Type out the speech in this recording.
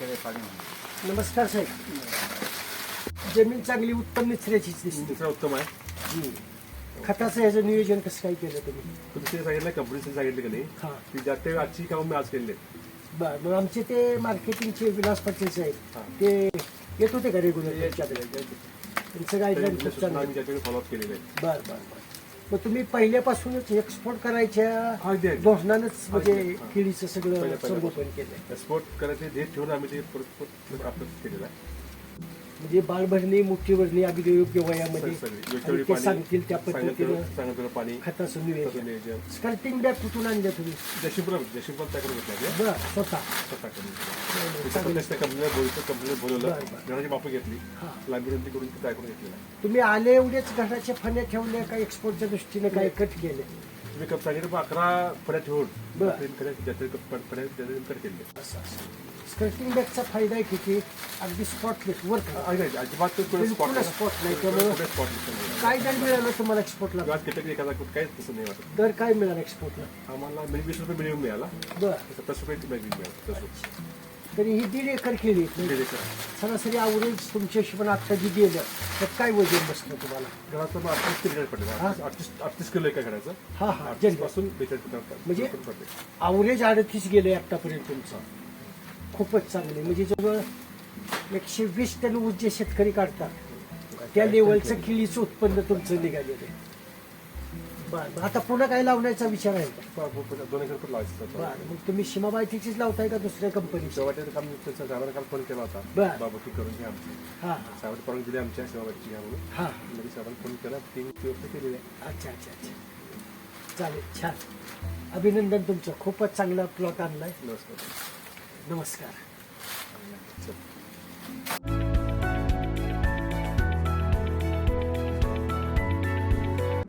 नमस्कार साहेब. जमीन चांगली उत्तम दिसते. दुसरा उत्तम आहे. खताचं ह्याचं नियोजन कसं काय केलं तुम्ही? तुम्ही ते सांगितलं कंपनीचे सांगितलं की नाही. हा. की ज्या ते आजची कामं मी आज आहेत. बर मग आमचे ते मार्केटिंगचे विलास पाटील हा. साहेब ते येत होते का रेग्युलर त्यांचं गाईडलाईन ते खूप चांगलं फॉलोअप केलेले आहेत. बर बर बर. मग तुम्ही पहिल्यापासूनच एक्सपोर्ट करायच्या अगदी अगदी. धोरणानंच म्हणजे हा. केळीचं सगळं पहिल्या- पहिल्यापासून. संगोपन केलंय एक्सपोर्ट करायचे ध्येय ठेवून आम्ही ते परत परत आपण केलेलं आहे म्हणजे बालभरणी मोठी भरणी अगदी योग्य वयामध्ये ते सांगतील त्या पद्धतीनं खताचं नियोजन. स्कल्पिंग बॅग कुठून आणल्या तुम्ही? त्याकडे घेतला बर स्वतः. स्वतः कंपनीला बोलतो कंपनीला बोलवलं. घराची मापं घेतली. करून ते करून घेतलेलं तुम्ही आले एवढेच घराच्या फण्या ठेवल्या का एक्सपोर्टच्या दृष्टीने काय कट केले? तुम्ही कप सांगितलं अकरा फड्या ठेवून. फड्या केले. असं. असं स्कर्टिंग बॅगचा फायदा आहे किती अगदी स्पॉटलेस वर अजिबात spot नाही, त्यामुळं- स्पॉट काय दर मिळालं तुम्हाला एक्सपोर्टला काहीच तसं नाही वाटत. दर काय मिळाला एक्सपोर्टला आम्हाला म्हणजे वीस रुपये मिनिमम मिळाला. बर. सत्तावीस रुपये मिळाला तरी ही दीड एकर केली. सरासरी आवरेज तुमच्या हिशोबाने आता जी गेलं तर काय वजन बसलं तुम्हाला? घराचं अडतीस रिझल्ट पडले हा. अडतीस किलो एका घराचं. हा हा. पासून म्हणजे? आवरेज अडतीस गेले आतापर्यंत तुमचं. खूपच चांगले. म्हणजे जवळ एकशे वीस टन ऊस जे शेतकरी काढतात त्या लेवलचं केळीचं उत्पन्न तुमचं निघालेलं आहे. बरं. आता पुन्हा काय लावण्याचा विचार आहे का? दोन एकर पण लावायचं बरं मग तुम्ही सीमाबायतीचीच लावताय का दुसऱ्या कंपनीची शेवटचं काम साहेबांना काल फोन केला होता. बरं. बाबा तू करून घ्या आमची. हां साहेबांनी परवानगी दिली आमच्या घ्या म्हणून. हां. म्हणजे साहेबांनी फोन केला तीन व्यवस्था केलेली. आहे अच्छा अच्छा अच्छा. चालेल छान. अभिनंदन तुमचं. खूपच चांगला प्लॉट आणलाय. नमस्कार. नमस्कार.